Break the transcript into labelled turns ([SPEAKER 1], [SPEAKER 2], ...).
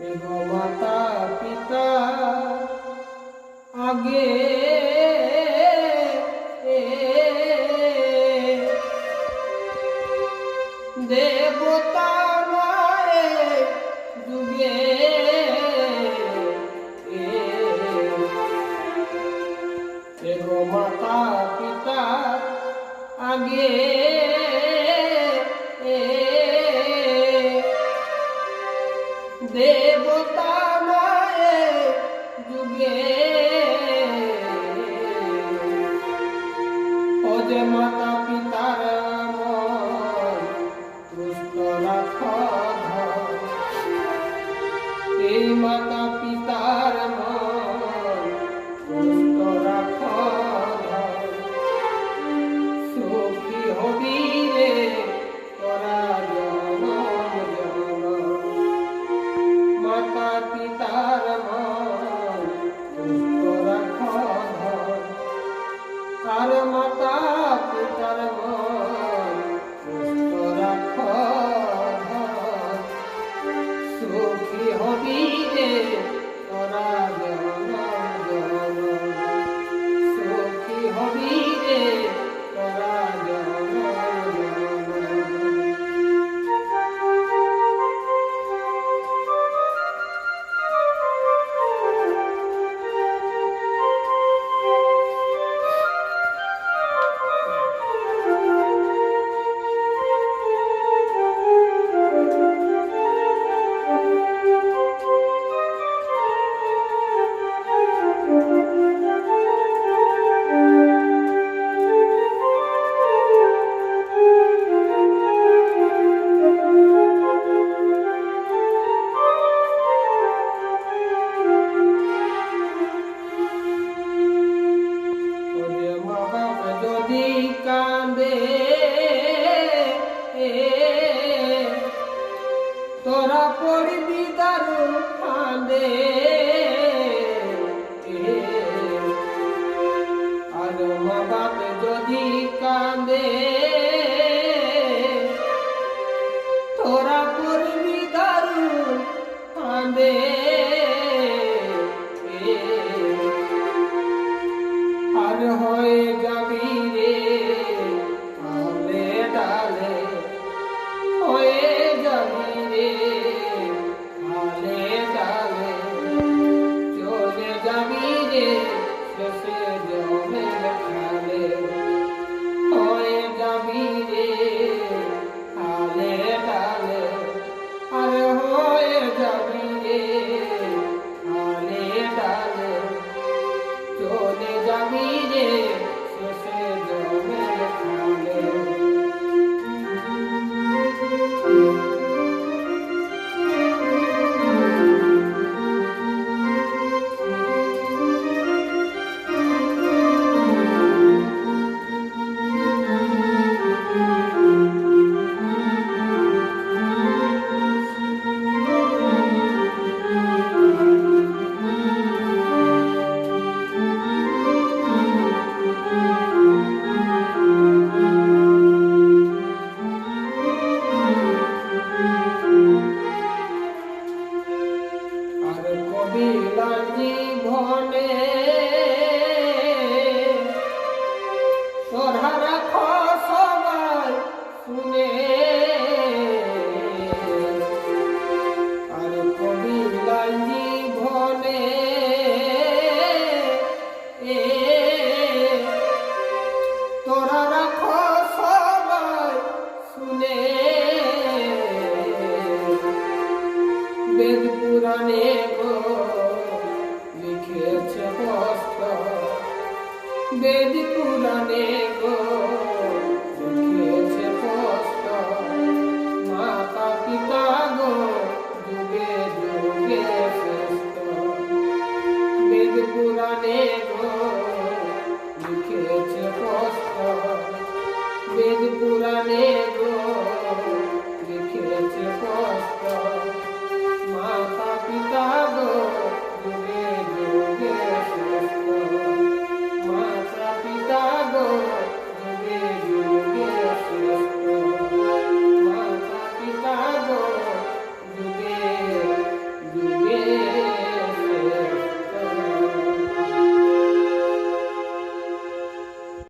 [SPEAKER 1] এগো মাতা পিতা আগে দেবতা যুগে এগো মাতা পিতা আগে দেবতা যে মাতা পিতার মন রাখ এই মাতা পিতার মন রাখ সুখী হবি রে তোরা জনম জনম মাতা পিতার মন রাখ আর মাতা পড়বি দারু কান্দে আর মা বাপ যদি কান্দে পুরাণে গো লিখেছে বেদ পুরাণে গো